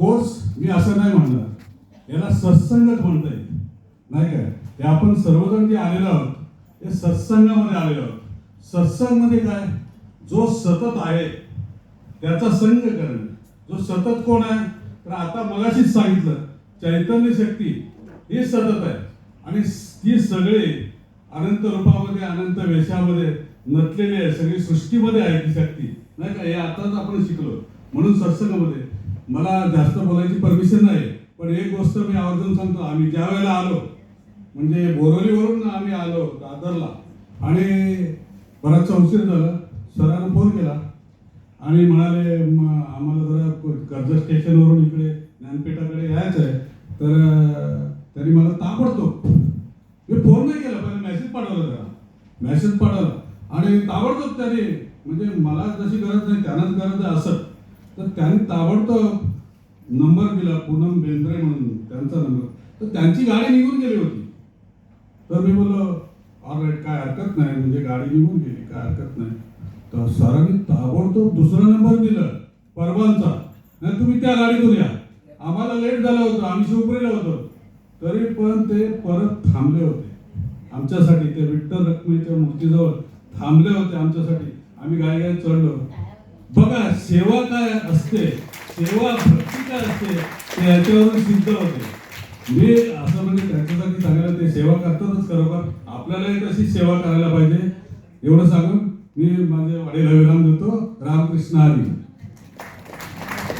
Course मी असं नाही म्हणणार. याला सत्संगच म्हणता येईल. नाही काय? हे आपण सर्वजण जे आलेलो आहोत ते सत्संगामध्ये आलेलो आहोत. सत्संगमध्ये काय? जो सतत आहे त्याचा संग करणं. जो सतत कोण आहे? तर आता मगाशीच सांगितलं चैतन्य शक्ती ही सतत आहे. आणि ती सगळे अनंत रूपामध्ये अनंत वेशामध्ये नटलेली आहे. सगळी सृष्टीमध्ये आहे ती शक्ती. नाही का? हे आताच आपण शिकलो. म्हणून सत्संगामध्ये मला जास्त बोलायची परमिशन नाही पण एक गोष्ट मी आवर्जून सांगतो आम्ही ज्या वेळेला आलो म्हणजे बोरवलीवरून आम्ही आलो दादरला आणि बराचसा उशीर झाला सरांना फोन केला आणि म्हणाले आम्हाला जरा कर्जत स्टेशनवरून इकडे ज्ञानपीठाकडे यायचं आहे तर अं, त्यांनी मला ताबडतोब मी फोन नाही केला पण मेसेज पाठवला त्याला मेसेज पाठवला आणि ताबडतोब त्याने म्हणजे मला जशी गरज नाही त्यांनाच गरज आहे असं तर त्यांनी ताबडतोब नंबर दिला पूनम बेंद्रे म्हणून त्यांचा नंबर. तर त्यांची गाडी निघून गेली होती. तर मी बोललो ऑलराईट काय हरकत नाही म्हणजे गाडी निघून गेली काय हरकत नाही. तर सरांनी ताबडतोब दुसरा नंबर दिला परवांचा नाही तुम्ही त्या गाडीतून या. आम्हाला लेट झालं होतं आम्ही शिवपुरीला होतो. तरी पण ते परत थांबले होते. आमच्यासाठी ते विठ्ठल रकमेच्या मूर्तीजवळ थांबले होते आमच्यासाठी. आम्ही गाय गाय चढलो. बघा सेवा काय असते सेवा भक्ती काय असते ते याच्यावरून सिद्ध होते. मी असं म्हणजे त्याच्यासाठी सांगायला ते सेवा करतातच खरोखर आपल्यालाही तशी सेवा करायला पाहिजे. एवढं सांगून मी माझे वडील अभिराम देतो. रामकृष्ण हरी